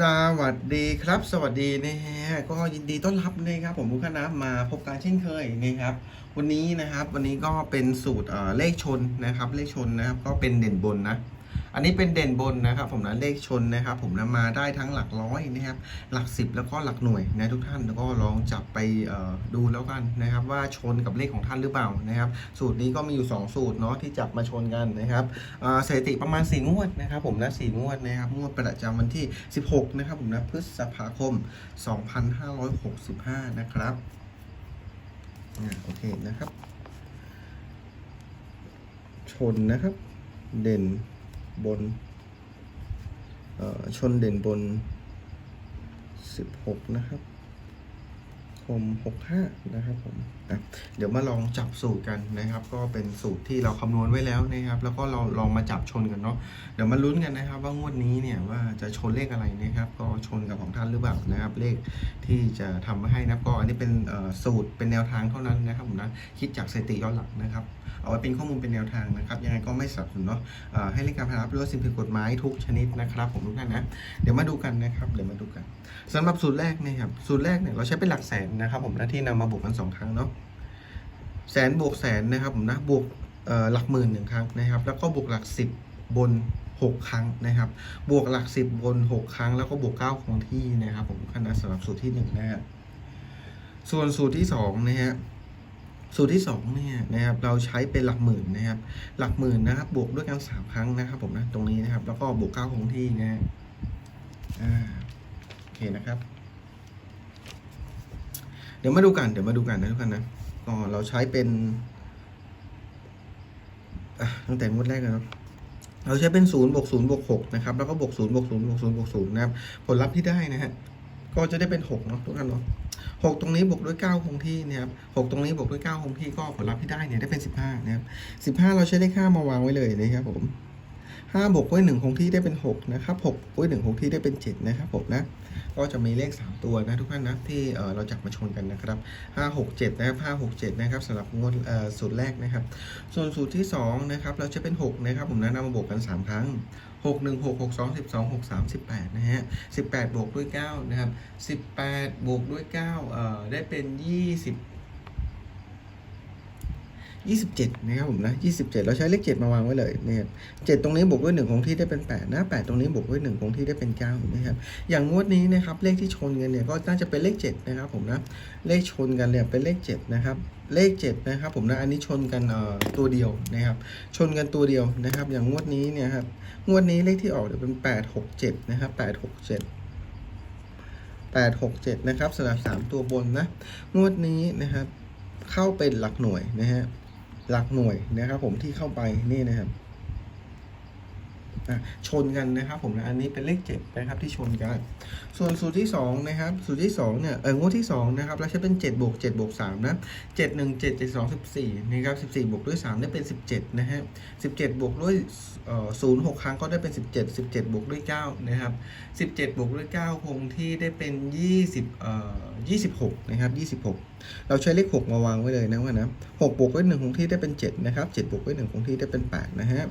สวัสดีครับ สวัสดีนะฮะก็ยินดีต้อนรับนะครับผมมุกนะมาพบกันเช่นเคยนะครับ วันนี้นะครับ วันนี้ก็เป็นสูตรเอ่อเลขชนนะครับ เลขชนนะครับ ก็เป็นเด่นบนนะ อันนี้เป็นเด่นบนนะครับ ผมนะเลขชนนะครับ ผมนะมาได้ทั้งหลักร้อยนะครับ หลักสิบแล้วก็หลักหน่วยนะทุกท่านแล้วก็ลองจับไปดูแล้วกันนะครับ ว่าชนกับเลขของท่านหรือเปล่านะครับ สูตรนี้ก็มีอยู่ 2 สูตรเนาะที่จับมาชนกันนะครับสถิติประมาณ4งวดนะครับ ผมนะ4งวดนะครับงวดประจำวันที่ 16 นะครับ ผมนะพฤษภาคม 2565 นะครับอ่าโอเคนะครับ ชนนะครับ เด่น บนชนเด่นบน 16 นะครับ ม 65 นะครับผมเดี๋ยวมาลองจับสูตรกันนะครับ ก็เป็นสูตรที่เราคำนวณไว้แล้วนะครับ แล้วก็เราลองมาจับชนกันเนาะเดี๋ยวมาลุ้นกันนะครับ ว่างวดนี้เนี่ยว่าจะชนเลขอะไรนะครับ ก็ชนกับของท่านหรือเปล่านะครับ เลขที่จะทำมาให้นะก็อันนี้เป็นสูตรเป็นแนวทางเท่านั้นนะครับผมนะคิดจากสถิติย้อนหลังนะครับ เอาไว้เป็นข้อมูลเป็นแนวทางนะครับ ยังไงก็ไม่สับสนเนาะให้เล่นการพนันหรือว่าสิ่งผิดกฎหมายทุกชนิดนะครับ ผมทุกท่านนะเดี๋ยวมาดูกันนะครับ เดี๋ยวมาดูกันสำหรับสูตรแรกนะครับสูตรแรกเนี่ยเราใช้เป็นหลักแสนนะครับผมนะที่นำมาบวกกันสองครั้งเนาะแสนบวกแสนนะครับผมนะบวกหลักหมื่นหนึ่งครั้งนะครับ แล้วก็บวกหลักสิบบนหกครั้งนะครับ บวกหลักสิบบนหกครั้ง แล้วก็บวกเก้าคงที่นะครับผมคณะสำหรับสูตรที่หนึ่งนะส่วนสูตรที่สองนะฮะสูตรที่สองเนี่ยนะครับเราใช้เป็นหลักหมื่นนะครับ หลักหมื่นนะครับ บวกด้วยกันสามครั้งนะครับผมนะตรงนี้นะครับ แล้วก็บวกเก้าคงที่นะฮะอ่าโอเคนะครับ เดี๋ยวมาดูกัน เดี๋ยวมาดูกันนะทุกท่านนะก็เราใช้เป็นตั้งแต่งวดแรกเลยเนาะเราใช้เป็นศูนย์บวกศูนย์บวกหกนะครับ แล้วก็บวกศูนย์บวกศูนย์บวกศูนย์บวกศูนย์นะครับ ผลลัพธ์ที่ได้นะฮะ ก็จะได้เป็นหกเนาะทุกท่านเนาะหกตรงนี้บวกด้วยเก้าคงที่นะครับหกตรงนี้บวกด้วยเก้าคงที่ก็ผลลัพธ์ที่ได้เนี่ยได้เป็นสิบห้านะครับสิบห้าเราใช้เลขห้ามาวางไว้เลยนะครับผมห้าบวกด้วยหนึ่งคงที่ได้เป็นหกนะครับหกบวกด้วยหนึ่งคงที่ได้เป็นเจ็ดนะครับผมนะ ก็จะมีเลขสามตัวนะทุกท่านนะที่เราจับมาชนกันนะครับห้าหกเจ็ดนะครับห้าหกเจ็ดนะครับสำหรับงวดเอ่อสูตรแรกนะครับ ส่วนสูตรที่สองนะครับเราจะเป็นหกนะครับ ผมนะนำมาบวกกันสามครั้งหกหนึ่งหกหกสองสิบสองหกสามสิบแปดนะฮะสิบแปดบวกด้วยเก้านะครับสิบแปดบวกด้วยเก้าเอ่อได้เป็นยี่ สิบยี่สิบเจ็ดนะครับผมนะยี่สิบเจ็ดเราใช้เลขเจ็ดมาวางไว้เลยนะครับเจ็ดตรงนี้บวกด้วยหนึ่งคงที่ได้เป็นแปดนะแปดตรงนี้บวกด้วยหนึ่งคงที่ได้เป็นเก้านะครับ อย่างงวดนี้นะครับ เลขที่ชนกันเนี่ยก็น่าจะเป็นเลขเจ็ดนะครับผมนะ เลขชนกันเนี่ยเป็นเลขเจ็ดนะครับ เลขเจ็ดนะครับผมนะ อันนี้ชนกันเอ่อตัวเดียวนะครับ ชนกันตัวเดียวนะครับ อย่างงวดนี้เนี่ยครับ งวดนี้เลขที่ออกเนี่ยวเป็นแปดหกเจ็ดนะครับแปดหกเจ็ดแปดหกเจ็ดนะครับสำหรับสามตัวบนนะ งวดนี้นะครับ เข้าเป็นหลักหน่วยนะฮะ หลักหน่วยนะครับผมที่เข้าไปนี่นะครับ ชนกันนะครับ ผมนะอันนี้เป็นเลขเจ็ดนะครับที่ชนกัน ส่วนสูตรที่สองนะครับสูตรที่สองเนี่ยเอองวดที่สองนะครับเราใช้เป็นเจ็ดบวกเจ็ดบวกสามนะเจ็ดหนึ่งเจ็ดเจ็ดสองสิบสี่นะครับสิบสี่บวกด้วยสามได้เป็นสิบเจ็ดนะฮะสิบเจ็ดบวกด้วยเอ่อศูนย์หกครั้งก็ได้เป็นสิบเจ็ดสิบเจ็ดบวกด้วยเก้านะครับสิบเจ็ดบวกด้วยเก้าคงที่ได้เป็นยี่สิบเอ่อยี่สิบหกนะครับยี่สิบหกเราใช้เลขหกมาวางไว้เลยนะว่านะหกบวกด้วยหนึ่งคงที่ได้เป็นเจ็ดนะครับเจ็ดบวกด้วยหนึ่งคงที่ได้เป็นแปดนะฮะ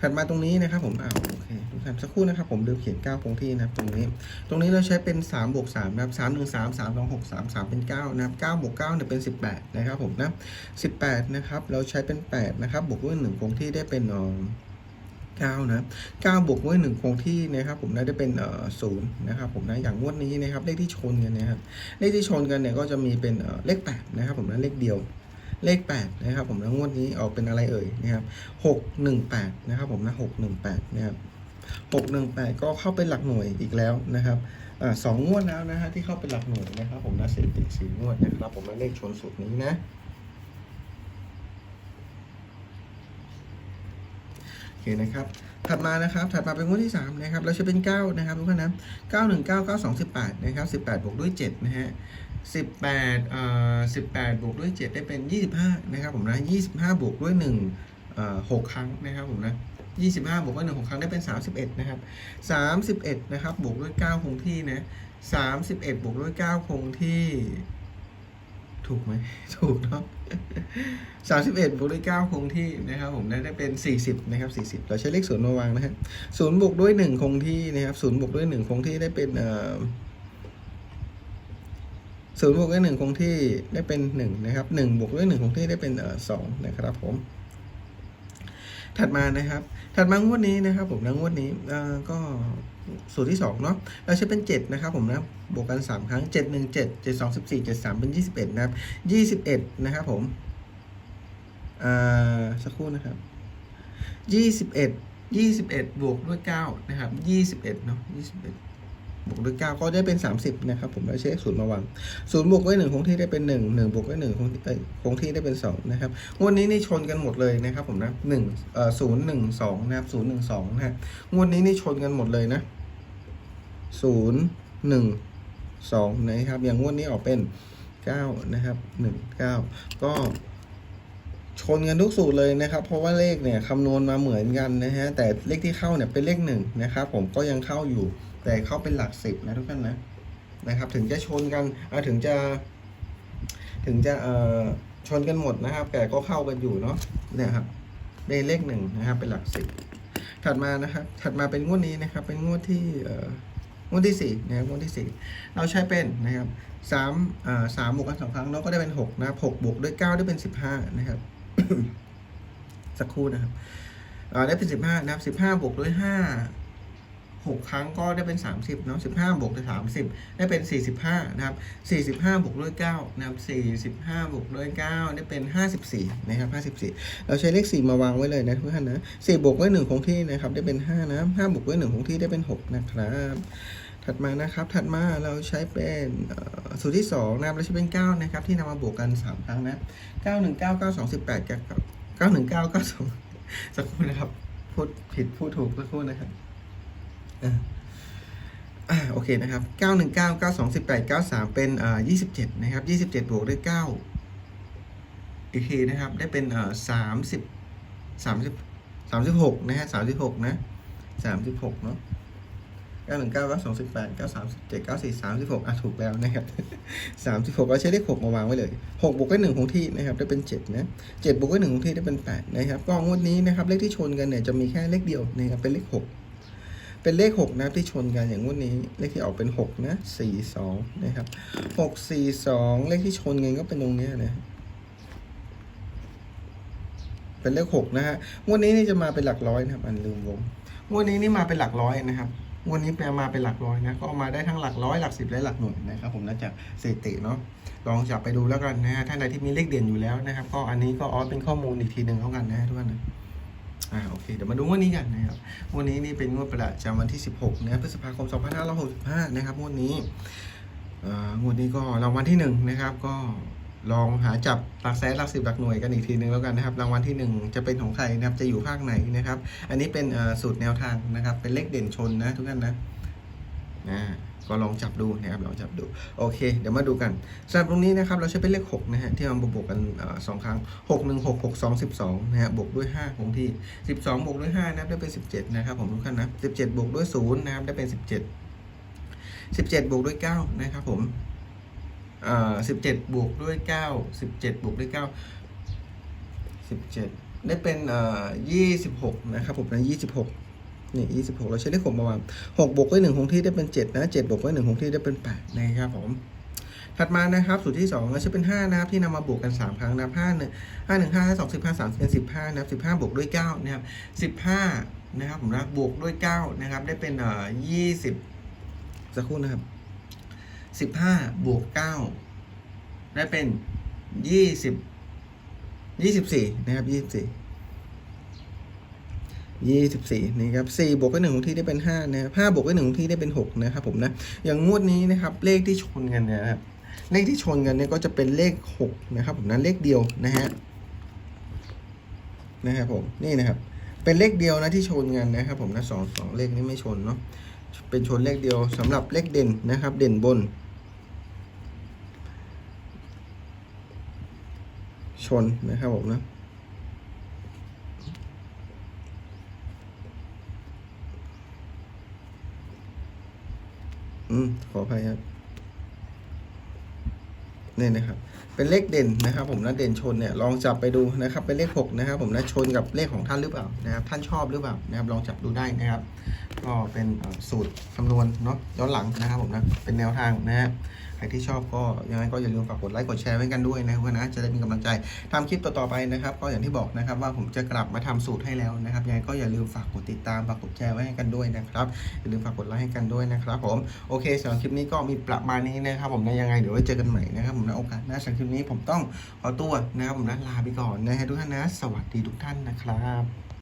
ถัดมาตรงนี้นะครับผมอ้าโอเคทุกท่านสักครู่นะครับผมลืมเขียน 9 คงที่นะครับตรงนี้ ตรงนี้เราใช้เป็น3บวก3นะครับ3 1 3 3 2 6 3 3 เป็น 9 นะครับ9บวก9เนี่ยเป็น 18 นะครับผมนะ 18 นะครับ เราใช้เป็น 8 นะครับ บวกด้วย1คงที่ได้เป็นเอ่อ9นะ9บวกด้วย1คงที่นะครับผมนะได้เป็นเอ่อ0นะครับผมนะอย่างงวดนี้นะครับเลขที่ชนกันนะครับเลขที่ชนกันเนี่ยก็จะมีเป็นเอ่อเลข8นะครับผมนะเลขเดียว เลข 8 นะครับผมแล้วงวดนี้ออกเป็นอะไรเอ่ยนะครับ618 นะครับผมนะ618 นะครับ 618 ก็เข้าเป็นหลักหน่วยอีกแล้วนะครับอสองงวดแล้วนะฮะที่เข้าเป็นหลักหน่วยนะครับ ผมนะสถิติสี่งวดนะครับ ผมนะเลขชนสุดนี้นะโอเคนะครับถัดมานะครับ ถัดมาเป็นงวดที่3นะครับเราจะเป็น 9 นะครับทุกท่านนะ9 1 9 9 2 18 นะครับ 18 บวกด้วย 7 นะฮะ 18เอ่อ18 บวกด้วย 7 ได้เป็น 25 นะครับผมนะ 25 บวกด้วย1เอ่อ6ครั้งนะครับผมนะ25 บวกด้วย1 6ครั้งได้เป็น 31 นะครับ 31 นะครับ บวกด้วย 9 คงที่นะ 31 บวกด้วย 9 คงที่ ถูกไหม ถูกเนาะสามสิบเอ็ดบวกด้วยเก้าคงที่นะครับผมได้ได้เป็นสี่สิบนะครับสี่สิบเราใช้เลขศูนย์มาวางนะฮะศูนย์บวกด้วยหนึ่งคงที่นะครับศูนย์บวกด้วยหนึ่งคงที่ได้เป็นเอ่อ ศูนย์บวกด้วยหนึ่งคงที่ได้เป็นหนึ่งนะครับหนึ่งบวกด้วยหนึ่งคงที่ได้เป็นเอ่อสองนะครับผม ถัดมานะครับ ถัดมางวดนี้นะครับผมนะงวดนี้เอ่อก็สูตรที่สองเนาะเราใช้เป็นเจ็ดนะครับผมนะ บวกกันสามครั้งเจ็ดหนึ่งเจ็ดเจ็ดสองสิบสี่เจ็ดสามเป็นยี่สิบเอ็ดนะครับยี่สิบเอ็ดนะครับผมอ่าสักครู่นะครับยี่สิบเอ็ดยี่สิบเอ็ดบวกด้วยเก้านะครับยี่สิบเอ็ดเนาะยี่สิ บวกด้วยเก้าก็ได้เป็นสามสิบนะครับผมเราใช้ศูนย์มาวางศูนย์บวกด้วยหนึ่งคงที่ได้เป็นหนึ่งหนึ่งบวกด้วยหนึ่งคงที่เอ้ยคงที่ได้เป็นสองนะครับงวดนี้นี่ชนกันหมดเลยนะครับผมนะหนึ่งเอ่อศูนย์หนึ่งสองนะครับศูนย์หนึ่งสองนะฮะงวดนี้นี่ชนกันหมดเลยนะศูนย์หนึ่งสองนะครับ อย่างงวดนี้ออกเป็นเก้านะครับหนึ่งเก้าก็ชนกันทุกสูตรเลยนะครับ เพราะว่าเลขเนี่ยคำนวณมาเหมือนกันนะฮะแต่เลขที่เข้าเนี่ยเป็นเลขหนึ่งนะครับ ผมก็ยังเข้าอยู่ แต่เข้าเป็นหลักสิบนะทุกท่านนะนะครับ ถึงจะชนกันถึงจะ ถึงจะเอ่อชนกันหมดนะครับ แต่ก็เข้ากันอยู่เนาะเนี่ยครับได้เลขหนึ่งนะครับ เป็นหลักสิบถัดมานะครับ ถัดมาเป็นงวดนี้นะครับ เป็นงวดที่เอ่องวดที่สี่นะครับงวดที่สี่เราใช้เป็นนะครับสามอ่าสามบวกกันสองครั้งเราก็ได้เป็นหกนะครับหกบวกด้วยเก้าได้เป็นสิบห้านะครับสักครู่นะครับได้เป็นสิบห้านะครับสิบห้าบวกด้วยห้า หกครั้งก็ได้เป็นสามสิบเนาะสิบห้าบวกด้วยสามสิบได้เป็นสี่สิบห้านะครับสี่สิบห้าบวกด้วยเก้านะครับสี่สิบห้าบวกด้วยเก้าได้เป็นห้าสิบสี่นะครับห้าสิบสี่เราใช้เลขสี่มาวางไว้เลยนะทุกท่านนะสี่บวกด้วยหนึ่งคงที่นะครับ ได้เป็นห้านะห้าบวกด้วยหนึ่งคงที่ได้เป็นหกนะครับถัดมานะครับ ถัดมาเราใช้เป็นสูตรที่สองนะครับเราใช้เป็นเก้านะครับ ที่นำมาบวกกันสามครั้งนะเก้าหนึ่งเก้าเก้าสองสิบแปดกับเก้าหนึ่งเก้าเก้าสองสักครู่นะครับ พูดผิดพูดถูกสักครู่นะครับ โอเคนะครับเก้าหนึ่งเก้าเก้าสองสิบแปดเก้าสามเป็นอ่ายี่สิบเจ็ดนะครับยี่สิบเจ็ดบวกด้วยเก้าอีกทีนะครับ ได้เป็นเอ่อสามสิบสามสิบสามสิบหกนะฮะสามสิบหกนะสามสิบหกเนาะเก้าหนึ่งเก้าเก้าสองสิบแปดเก้าสามสิบเจ็ดเก้าสี่สามสิบหกอะถูกแล้วนะครับสามสิบหกเราใช้เลขหกมาวางไว้เลยหกบวกด้วยหนึ่งคงที่นะครับได้เป็นเจ็ดนะเจ็ดบวกด้วยหนึ่งคงที่ได้เป็นแปดนะครับก็งวดนี้นะครับเลขที่ชนกันเนี่ยจะมีแค่เลขเดียวนะครับเป็นเลขหก เป็นเลขหกนะที่ชนกันอย่างงวดนี้ เลขที่ออกเป็นหกนะสี่สองนะครับหกสี่สองเลขที่ชนกันก็เป็นตรงเนี้ยนะเป็นเลขหกนะฮะงวดนี้นี่จะมาเป็นหลักร้อยนะครับ อันลืมวงงวดนี้นี่มาเป็นหลักร้อยนะครับงวดนี้แปลมาเป็นหลักร้อยนะก็มาได้ทั้งหลักร้อยหลักสิบและหลักหน่วยนะครับ ผมน่าจะสถิติเนาะลองจับไปดูแล้วกันนะฮะท่านใดที่มีเลขเด่นอยู่แล้วนะครับ ก็อันนี้ก็ออสเป็นข้อมูลอีกทีหนึ่งเท่ากันนะทุกท่านนะ อ่าโอเค เดี๋ยวมาดูงวดนี้กันนะครับงวดนี้นี่เป็นงวดประจำวันที่ 16นะพฤษภาคม 2565 นะครับงวดนี้งวดนี้ก็รางวัลที่หนึ่งนะครับก็ลองหาจับหลักแสนหลักสิบหลักหน่วยกันอีกทีหนึ่งแล้วกันนะครับรางวัลที่หนึ่งจะเป็นของใครนะครับจะอยู่ภาคไหนนะครับ อันนี้เป็นสูตรแนวทางนะครับเป็นเลขเด่นชนนะทุกท่านนะอ่า ก็ลองจับดูนะครับลองจับดูโอเค เดี๋ยวมาดูกันสำหรับตรงนี้นะครับเราใช้เป็นเลข6นะฮะที่มาบวกกันสองครั้ง 6 1 6 6 2 12นะฮะบวกด้วย 5 คงที่ 12 บวกด้วย5นะครับได้เป็น 17 นะครับผมทุกท่านนะ17 บวกด้วย0นะครับได้เป็น 17 17 บวกด้วย 9 นะครับผมเอ่อ17บวกด้วย9 17บวกด้วย9 17ได้เป็นเอ่อ26นะครับผมนะ26 นี่ยี่สิบหกเราใช้เลขหกมาวางหกบวกด้วยหนึ่งคงที่ได้เป็นเจ็ดนะเจ็ดบวกด้วยหนึ่งคงที่ได้เป็นแปดนะครับผมถัดมานะครับสูตรที่สองเราใช้เป็นห้านะครับที่นำมาบวกกันสามครั้งนะครับห้าหนึ่งห้าหนึ่งห้าสองสิบห้าสามเป็นสิบห้านะครับสิบห้าบวกด้วยเก้านะครับสิบห้านะครับผมนะบวกด้วยเก้านะครับ ได้เป็นเอ่อยี่สิบสักครู่นะครับสิบห้าบวกเก้าได้เป็นยี่สิบยี่สิบสี่นะครับ ยี่สิบสี่ยี่สิบี่นะครับสี่บวกกับหนึ่งของที่ได้เป็นห้านะครับห้าบวกกับหนึ่งของที่ได้เป็นหกนะครับผมนะอย่างงวดนี้นะครับเลขที่ชนกันนะครับเลขที่ชนกันเนี่ยก็จะเป็นเลขหกนะครับผมนะเลขเดียวนะฮะนะครับผมนี่นะครับ เป็นเลขเดียวนะที่ชนกันนะครับผมนะสองสองเลขนี้ไม่ชนเนาะเป็นชนเลขเดียวสำหรับเลขเด่นนะครับ เด่นบน ชนนะครับผมนะ อืมขออภัยครับเนี่ยนะครับ เป็นเลขเด่นนะครับ ผมนะเด่นชนเนี่ยลองจับไปดูนะครับ เป็นเลขหกนะครับ ผมนะชนกับเลขของท่านหรือเปล่านะครับ ท่านชอบหรือเปล่านะครับ ลองจับดูได้นะครับ ก็เป็นสูตรคำนวณเนาะย้อนหลังนะครับ ผมนะเป็นแนวทางนะฮะ รที่ชอบก็ยังไงก็อย่าลืมฝากกดไลค์กดแชร์ไว้กันด้วยนะครับนะจะได้มีกำลังใจทำคลิปต่อๆไปนะครับ ก็อย่างที่บอกนะครับว่าผมจะกลับมาทำสูตรให้แล้วนะครับยังไงก็อย่าลืมฝากกดติดตามฝากกดแชร์ไว้ให้กันด้วยนะครับอย่าลืมฝากกดไลค์ให้กันด้วยนะครับผมโอเคสำหรับคลิปนี้ก็มีประมาณนี้นะครับผมนะยังไงเดี๋ยวไว้เจอกันใหม่นะครับผมในโอกาสหน้าสำหรับคลิปนี้ผมต้องขอตัวนะครับผมนะลาไปก่อนนะฮะทุกท่านนะ สวัสดีทุกท่านนะครับ